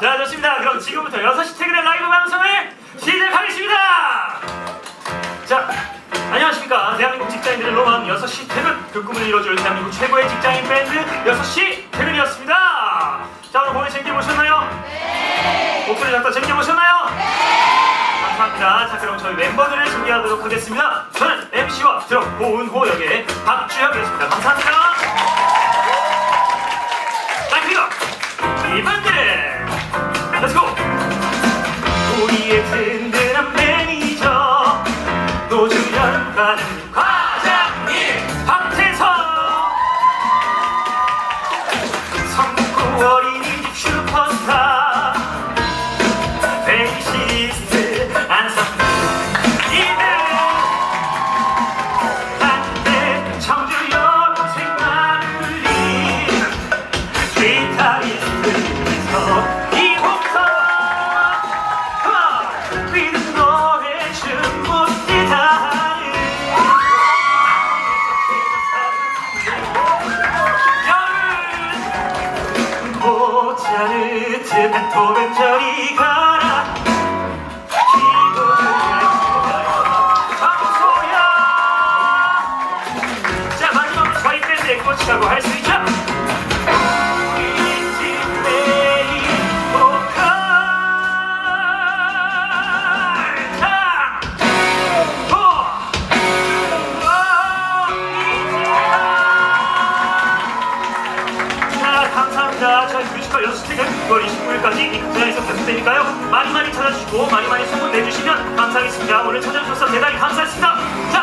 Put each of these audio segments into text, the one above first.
자 좋습니다. 그럼 지금부터 6시 퇴근의 라이브 방송을 시작하겠습니다. 자 안녕하십니까 대한민국 직장인들의 로망 6시 퇴근 그 꿈을 이뤄줄 대한민국 최고의 직장인 밴드 6시 퇴근이었습니다. 자 오늘 공연 챙겨보셨나요? 네. 목소리 갖다 챙겨보셨나요? 네. 감사합니다. 자 그럼 저희 멤버들을 소개하도록 하겠습니다. 저는 MC와 드럼 고은호 역의 박주혁이었습니다. 감사합니다. 자 그리고 이분들 6월 29일까지 이 극장에서 계속되니까요. 많이 많이 찾아주시고 많이 많이 소문 내주시면 감사하겠습니다. 오늘 찾아주셔서 대단히 감사했습니다. 자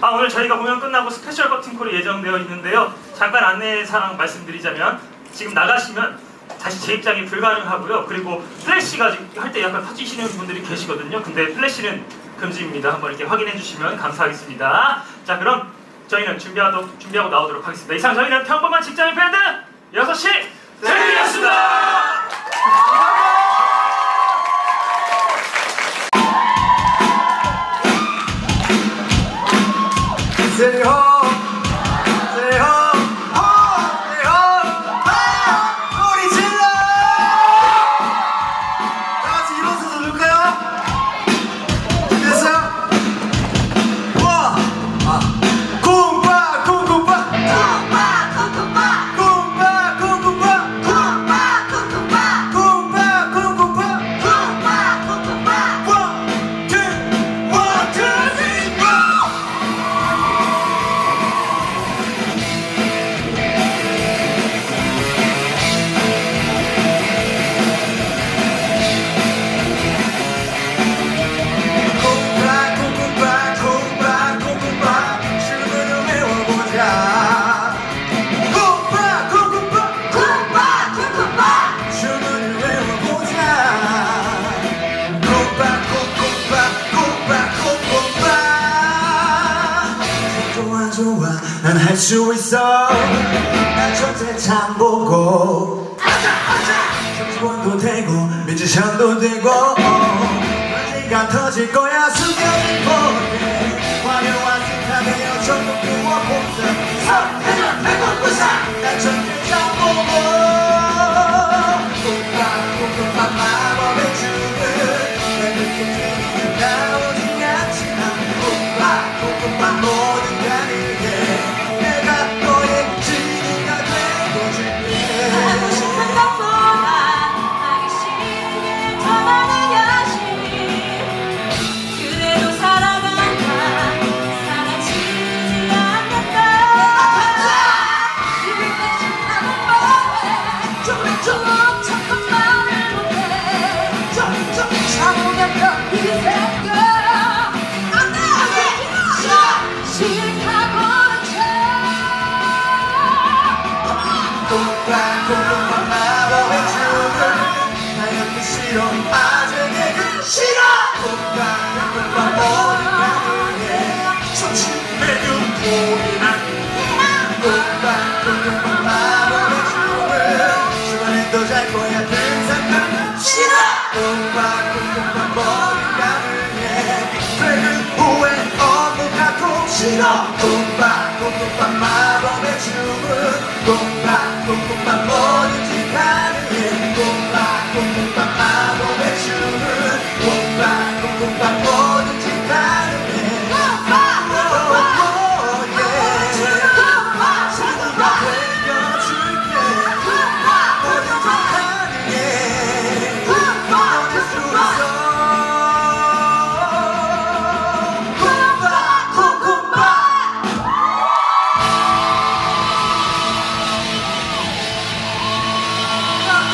아, 오늘 저희가 공연 끝나고 스페셜 커팅콜이 예정되어 있는데요. 잠깐 안내사항 말씀드리자면 지금 나가시면 다시 재입장이 불가능하고요. 그리고 플래시가 할 때 약간 터지시는 분들이 계시거든요. 근데 플래시는 금지입니다. 한번 이렇게 확인해 주시면 감사하겠습니다. 자 그럼 저희는 준비하도, 준비하고 나오도록 하겠습니다. 이상 저희는 평범한 직장인 밴드 6시 대리였습니다 Is it home. 난할수 있어. 난 전체 참 보고. 정치원도 되고 뮤지션도 되고. 언젠가 터질 거야 수경이 보 여기 빠진 애는 싫어 공간을 넘어가는 애 천천히 눈보이 안 공간 돌려만 바라보는 주말엔 더잘 거야 등산하는 싫어 공간 돌려만 멀어가는 애 그래는 후회 없는 하고 싫어 공간 공간 마법의 춤은 공간 공간 멀어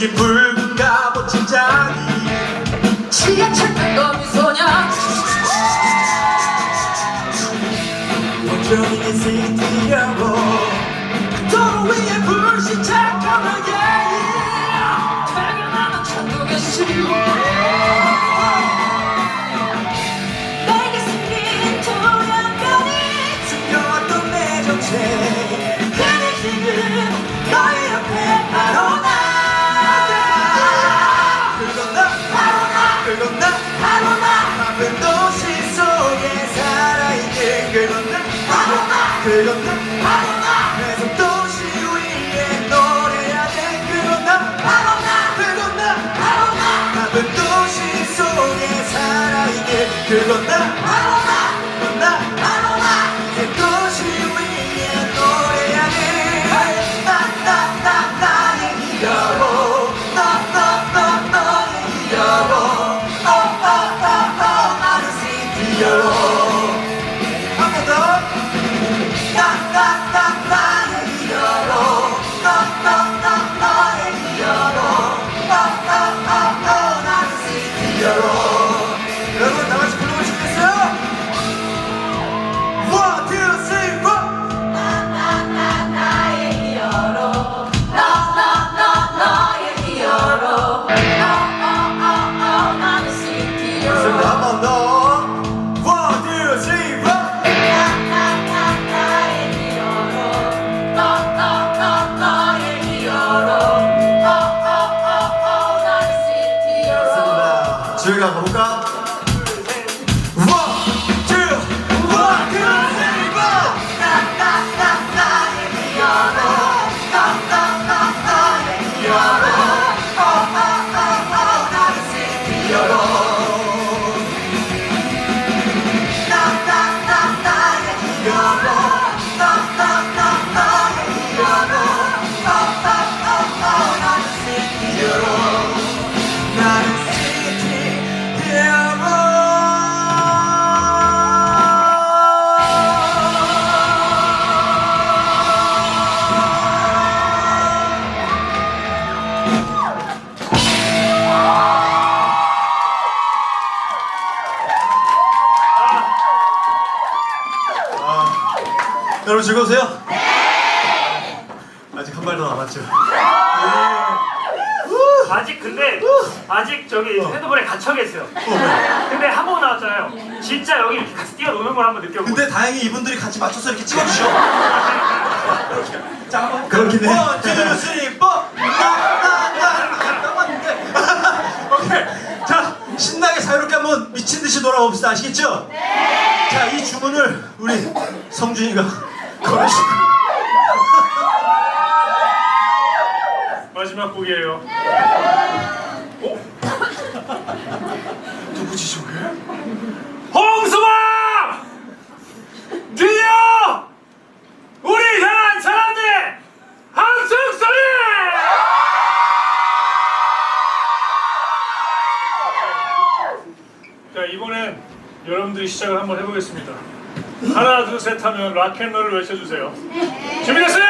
생긴 붉은 값어진 장이 지하철 탄거 미소녀 원정이 인생 뛰어고 도로 위에 불신 착한 어예 퇴근하는 천국의 시골 바쁜 도시 속에 살아있게 그런 듯 아로마 그건 난 여러분 즐거우세요? 네! 아직 한 발도 남았죠? 아직 근데 아직 저기 핸드볼에 갇혀 계세요. 근데 한 번 나왔잖아요. 진짜 여기 이렇게 같이 뛰어노는 걸 한번 느껴보고. 근데 다행히 이분들이 같이 맞춰서 이렇게 찍어주셔. 자, 한번. 그렇긴 해. 원, 투, 쓰리, 포! 오케이. 자, 신나게 자유롭게 한번 미친 듯이 돌아봅시다. 아시겠죠? 네. 자, 이 주문을 우리 성준이가 마지막 곡이에요. 어? 누구지 저게? 홍수마! 드디어 우리 향한 사람들의 함성 소리! 자 이번엔 여러분들이 시작을 한번 해보겠습니다. 하나 둘 셋 하면 락앤롤을 외쳐주세요. 준비됐어요?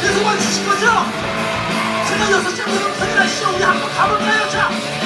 그래서 뭐 주신 거죠? 제가 여섯 시에 무슨 큰일 날시죠 우리 한번 가볼까요? 자!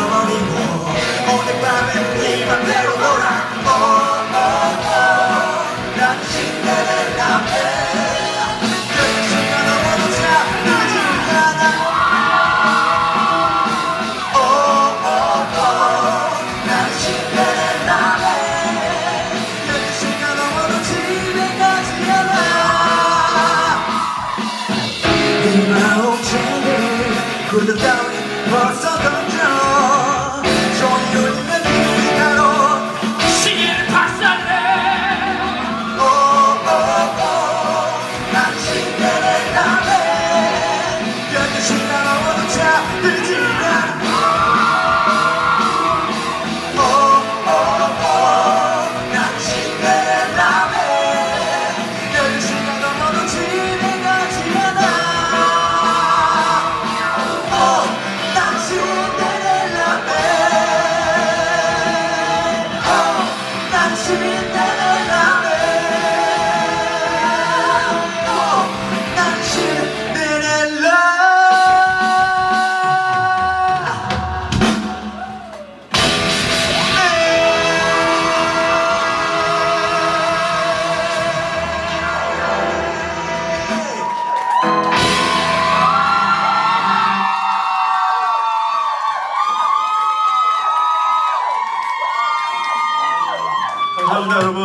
감사합니다 여러분.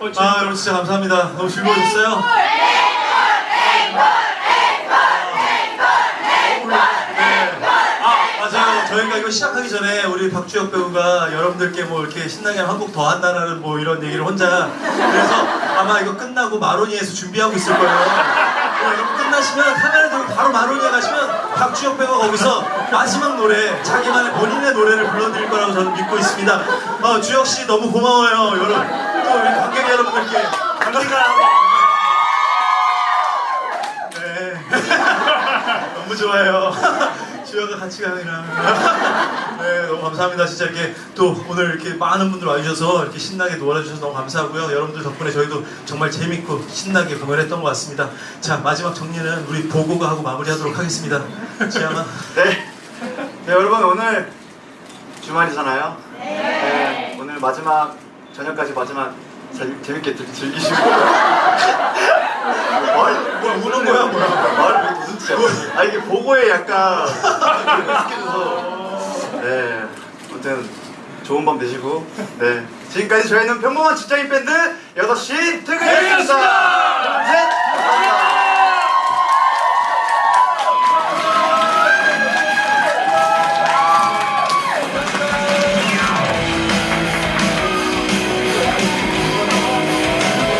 어, 아 여러분 진짜 감사합니다. 너무 즐거우셨어요? 아 맞아요. 저희가 이거 시작하기 전에 우리 박주혁 배우가 여러분들께 뭐 이렇게 신나게 한 곡 더 한다는 뭐 이런 얘기를 혼자 그래서 아마 이거 끝나고 마로니에서 준비하고 있을 거예요. 어, 이거 끝나시면 카메라 들고 바로 마로니아 가시면 박주혁 배우가 거기서 마지막 노래 자기만의 본인의 노래를 불러드릴 거라고 저는 믿고 있습니다. 어, 주혁 씨 너무 고마워요 여러분. 또 우리 관객 여러분들께 감사합니다. 네. 너무 좋아요. 주여가 같이 가느라. 네, 너무 감사합니다. 진짜 이렇게 또 오늘 이렇게 많은 분들 와주셔서 이렇게 신나게 놀아주셔서 너무 감사하고요. 여러분들 덕분에 저희도 정말 재밌고 신나게 공연했던 것 같습니다. 자, 마지막 정리는 우리 보고가 하고 마무리하도록 하겠습니다. 지아마. 네. 네, 여러분 오늘 주말이잖아요. 네. 오늘 마지막 저녁까지 마지막 재, 재밌게 즐- 즐기시고. 말, 뭐야, 우는 거야, 뭐야? 말 아 이게 보고에 약간 익숙해져서. 네. 아무튼 좋은 밤 되시고. 네. 지금까지 저희는 평범한 직장인 밴드 6시 퇴근했습니다. 셋.